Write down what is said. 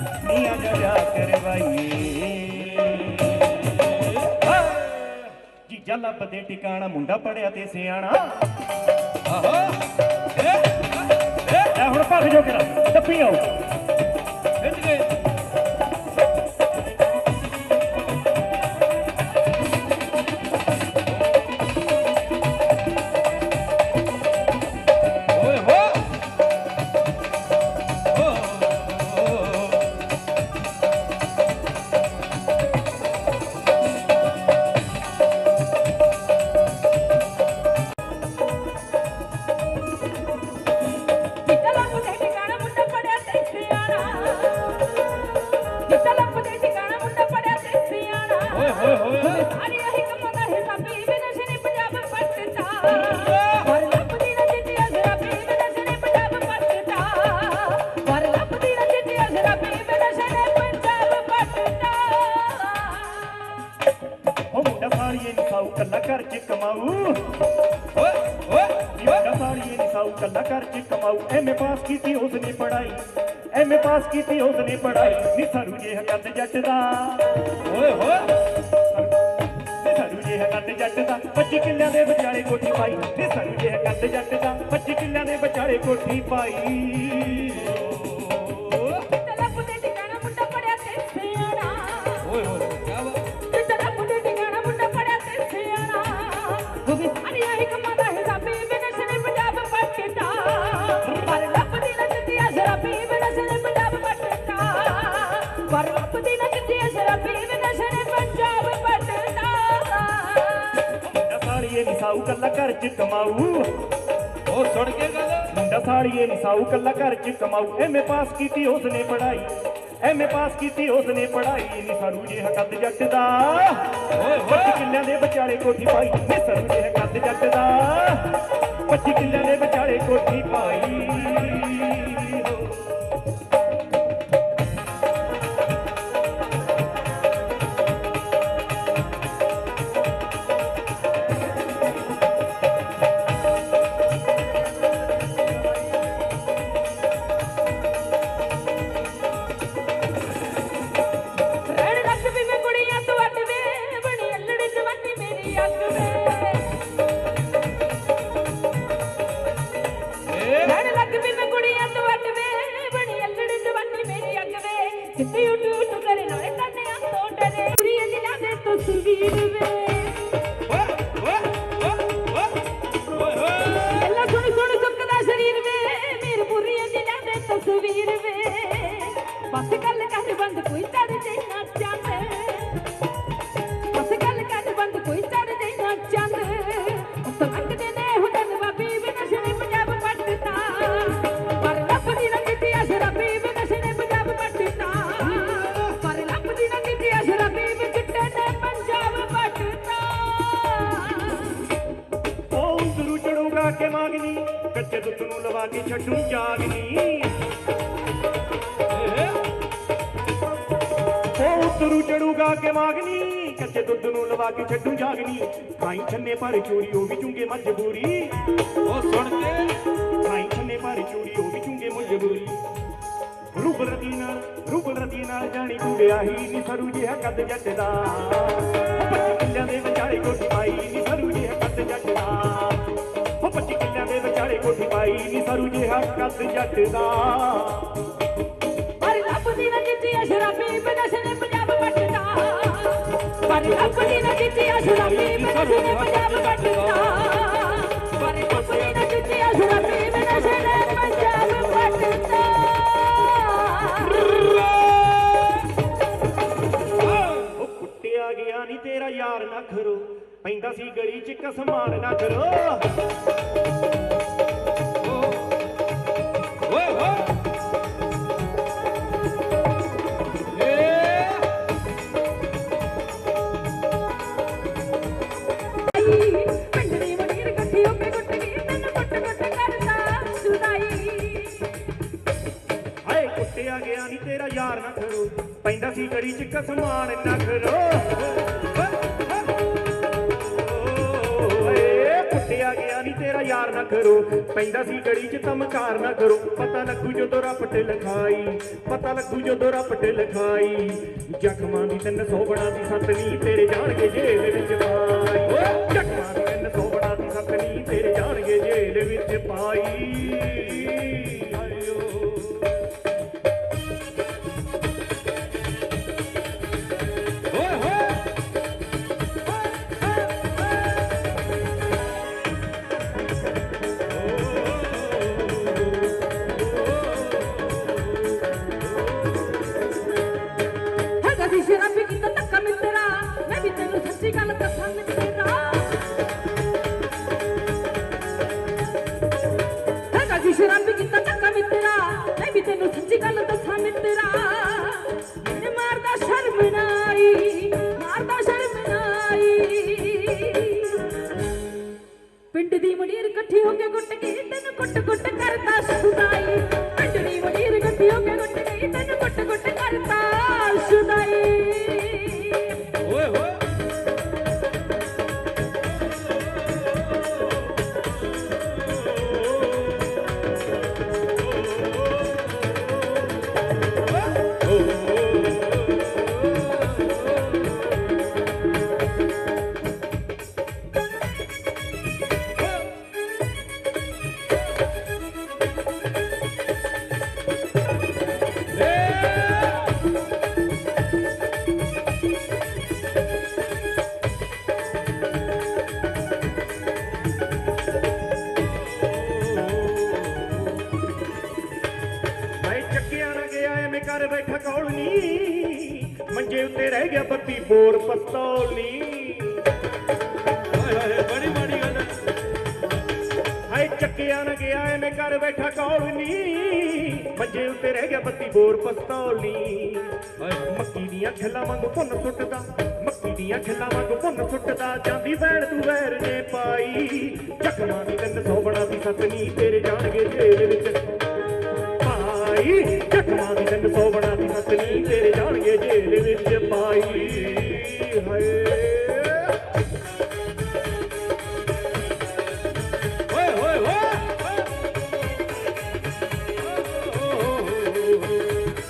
ਨੀਆਂ ਜਾ ਕਰਵਾਈਏ ਜੀਜਾ ਲੱਭਦੇ ਟਿਕਾਣਾ, ਮੁੰਡਾ ਪੜਿਆ ਤੇ ਸਿਆਣਾ। ਆਹੋ। ਏ ਹੁਣ ਭੱਜ ਜੋ ਕਿਰਾ ਟੱਪੀ ਆਓ। ਕੱਲਾ ਘਰ ਚ ਕਮਾਊ। ਐਮਏ ਪਾਸ ਕੀਤੀ ਉਸਨੇ ਪੜਾਈ ਐਮਏ ਪਾਸ ਕੀਤੀ ਉਸਨੇ ਪੜਾਈ ਨੀ ਸਰੂ ਜੇ ਹਕਤ ਜੱਟ ਦਾ ਓਏ ਹੋਏ। ਨੀ ਸਰੂ ਜੇ ਹਕਤ ਜੱਟ ਦਾ 25 ਕਿੱਲਿਆਂ ਦੇ ਵਿਚਾਲੇ ਕੋਠੀ ਪਾਈ। ਨੀ ਸਰੂ ਜੇ ਹਕਤ ਜੱਟ ਦਾ 25 ਕਿੱਲਿਆਂ ਦੇ ਵਿਚਾਲੇ ਕੋਠੀ ਪਾਈ। ਕੱਲਾ ਘਰ ਚ ਕਮਾਊ। ਉਹ ਸੁਣ ਕੇ ਗੱਲ। ਮੁੰਡਾ ਸਾਲੀਏ ਨੀ ਸਾਊ ਕੱਲਾ ਘਰ ਚ ਕਮਾਊ। ਐਮਏ ਪਾਸ ਕੀਤੀ ਉਸਨੇ ਪੜਾਈ ਐਮਏ ਪਾਸ ਕੀਤੀ ਉਸਨੇ ਪੜਾਈ ਨੀ ਸਰੂ ਜੇ ਹਕਤ ਜੱਟ ਦਾ। ਓਏ ਹੋਏ ਕਿੱਲਿਆਂ ਦੇ ਵਿਚਾਲੇ ਕੋਠੀ ਪਾਈ। ਨੀ ਸਰੂ ਜੇ ਹਕਤ ਜੱਟ ਦਾ। 25 ਕਿੱਲਿਆਂ சிரிவே ਕੱਚੇ ਦੁੱਧ ਨੂੰ ਲਵਾ ਕੇ ਛੱਡੂ ਜਾਗਨੀ ਉਹ ਉਤਰੂ ਚੜੂਗਾ ਕੇ ਮਾਗਨੀ ਕੱਚੇ ਦੁੱਧ ਨੂੰ ਲਵਾ ਕੇ ਛੱਡੂ ਜਾਗਨੀ ਖਾਈ ਛੰਨੇ ਪਰ ਚੋਰੀ ਉਹ ਵੀ ਚੁੰਗੇ ਮਜਬੂਰੀ। ਉਹ ਸੁਣ ਕੇ। ਖਾਈ ਛੰਨੇ ਪਰ ਚੋਰੀ ਉਹ ਵੀ ਚੁੰਗੇ ਮਜਬੂਰੀ। ਰੂਪ ਰਤੀ ਨਾਲ ਰੂਪ ਰਤੀ ਨਾਲ ਜਾਣੀ ਬੁੜਿਆ ਹੀ ਨੀ ਸਰੂ ਜਿਹਾ ਕੱਦ ਜੱਟ ਦਾ। ਕਿੱਲਿਆਂ ਦੇ ਵਿਚਾਲੇ ਕੋਠੀ ਪਾਈ ਨੀ ਸਰੂ ਜਿਹਾ ਕੱਦ ਜੱਟ ਦਾ। ਦੇ ਕੋਠੀ ਪਾਈ ਨੀ ਸਰੂ ਜਿਹਾ ਕੱਦ ਜੱਟ ਦਾ। ਪਰ ਲੱਭਦੀ ਨਾ ਜਿੱਤੀ ਅਸ਼ਰਾਬੀ ਬਨਸ਼ਨੇ ਪੰਜਾਬ ਪੱਟਦਾ ਪਰ ਲੱਭਦੀ ਨਾ ਜਿੱਤੀ ਅਸ਼ਰਾਬੀ ਬਨਸ਼ਨੇ ਪੰਜਾਬ ਪੱਟਦਾ ਪਰ ਲੱਭਦੀ ਨਾ ਜਿੱਤੀ ਅਸ਼ਰਾਬੀ ਬਨਸ਼ਨੇ ਪੰਜਾਬ ਪੱਟਦਾ ਉਹ ਕੁੱਟਿਆ ਗਿਆ ਨੀ ਤੇਰਾ ਯਾਰ ਨਾ ਖਰੋ ਪੈਂਦਾ ਸੀ ਗਲੀ ਚ ਕਸਮਾਨ ਨਾ ਖਰੋ ਕੁੱਟਿਆ ਗਿਆ ਨੀ ਤੇਰਾ ਯਾਰ ਨਾ ਖਰੋ ਪੈਂਦਾ ਸੀ ਗਲੀ ਚ ਕਸਮਾਨ ਨਾ ਖਰੋ ਓਏ ਗਿਆ ਨੀ ਤੇਰਾ ਯਾਰ ਨਾ ਕਰੋ ਪੈਂਦਾ ਸੀ ਗੜੀ 'ਚ ਤਮਕਾਰ ਨਾ ਕਰੋ। ਪਤਾ ਲੱਗੂ ਜਦੋਂ ਰੱਪਟ ਲਿਖਾਈ। ਪਤਾ ਲੱਗੂ ਜਦੋਂ ਰੱਪਟ ਲਿਖਾਈ। ਜ਼ਖਮਾਂ ਦੀ ਤਿੰਨ ਸੌ ਬਣਾ ਦੀ ਸਤਨੀ ਤੇਰੇ ਜਾਣਗੇ ਜੇਲ ਵਿੱਚ ਪਾਈ। ਜ਼ਖਮਾਂ ਦੀ ਤਿੰਨ ਸੌ ਬਣਾ ਦੀ ਸਤਨੀ ਤੇਰੇ ਜਾਣਗੇ ਜੇਲ ਵਿੱਚ ਪਾਈ। ਪਿੰਡ ਦੀ ਮੜੀਰ ਇਕੱਠੀ ਹੋ ਕੇ ਗੁੱਟ ਗਈ, ਤੈਨੂੰ ਕੁੱਟ ਕੁੱਟ ਕਰਦਾ ਸੁਦਾਈ। ਪਿੰਡ ਦੀ ਮੜੀਰ ਇਕੱਠੀ ਹੋ ਕੇ ਗੁੱਟ ਗਈ, ਤੈਨੂੰ ਕੁੱਟ ਕੁੱਟ ਕਰਤਾ ਸੁਦਾਈ। ਦੀ ਬੋਰ ਪਤੌਲੀ। ਬੜੀ ਨਾ ਗਿਆ ਐਵੇਂ ਕਰ ਬੈਠਾ ਕੌਲ ਨੀ। ਮੰਜੇ ਉੱਤੇ ਰਹਿ ਗਿਆ ਬੱਤੀ ਬੋਰ ਪਸਤੌਲੀ ਮੱਕੀ ਦੀਆਂ ਖਿੱਲਾਂ ਵਾਂਗੂ ਭੁੰਨ ਸੁੱਟਦਾ ਮੱਕੀ ਦੀਆਂ ਖਿੱਲਾਂ ਵਾਂਗੂ ਭੁੰਨ ਸੁੱਟਦਾ ਜਾਂਦੀ ਵੈਰ ਤੂੰ ਵੈਰ ਨੇ ਪਾਈ। ਚੱਕਵਾ ਦੀ ਤਿੰਨ ਸੌ ਤੇਰੇ ਜਾਣਗੇ ਜੇਲ੍ਹ ਪਾਈ ਚੱਕਰਾਂ ਦੀ ਡੰਡ ਸੋਵਣਾ ਦੀ ਹੱਥ ਨਹੀਂ ਤੇਰੇ ਜਾਣਗੇ ਜੇਲ ਵਿੱਚ ਪਾਈ। ਹਾਏ।